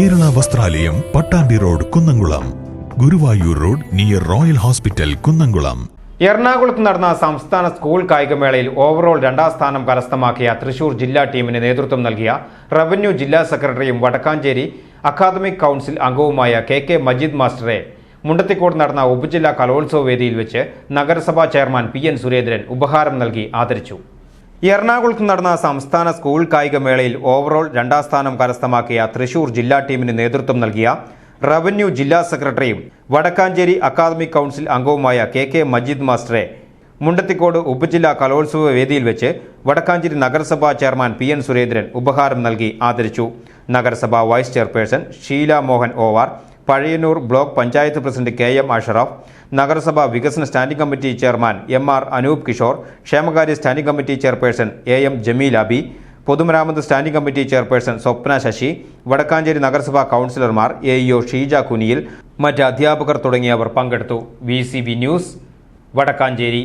കലാലയം Pattambi road Kunnamkulam. Guruvayur road near royal hospital Kunnamkulam. എറണാകുളത്ത് നടന്ന സംസ്ഥാന സ്കൂൾ കായികമേളയിൽ ഓവറോൾ രണ്ടാം സ്ഥാനം കരസ്ഥമാക്കിയ തൃശൂർ ജില്ലാ ടീമിന് നേതൃത്വം നൽകിയ റവന്യൂ ജില്ലാ സെക്രട്ടറിയും വടക്കാഞ്ചേരി അക്കാദമിക് കൗൺസിൽ അംഗവുമായ കെ കെ മജീദ് മാസ്റ്ററെ മുണ്ടത്തിക്കോട് നടന്ന ഉപജില്ലാ കലോത്സവ വേദിയിൽ വെച്ച് നഗരസഭാ ചെയർമാൻ പി എൻ സുരേന്ദ്രൻ ഉപഹാരം നൽകി ആദരിച്ചു. എറണാകുളത്ത് നടന്ന സംസ്ഥാന സ്കൂൾ കായികമേളയിൽ ഓവറോൾ രണ്ടാം സ്ഥാനം കരസ്ഥമാക്കിയ തൃശൂർ ജില്ലാ ടീമിന് നേതൃത്വം നൽകിയ റവന്യൂ ജില്ലാ സെക്രട്ടറിയും വടക്കാഞ്ചേരി അക്കാദമിക് കൗൺസിൽ അംഗവുമായ കെ കെ മജീദ് മാസ്റ്ററെ മുണ്ടത്തിക്കോട് ഉപജില്ലാ കലോത്സവ വേദിയിൽ വെച്ച് വടക്കാഞ്ചേരി നഗരസഭാ ചെയർമാൻ പി എൻ സുരേന്ദ്രൻ ഉപഹാരം നൽകി ആദരിച്ചു. നഗരസഭാ vice chairperson Sheela Mohan ഓവാർ Pazhayannur block panchayat president K M Ashraf നഗരസഭാ വികസന standing committee chairman M R Anoop Kishore ക്ഷേമകാര്യ standing committee chairperson A M Jameel Abi പൊതുമരാമത്ത് standing committee chairperson Swapna Sasi Vadakkanchery നഗരസഭാ കൗൺസിലർമാർ എ ഇഒ ഷീജ കുനിയിൽ മറ്റ് അധ്യാപകർ തുടങ്ങിയവർ പങ്കെടുത്തു. V news Vadakkanchery.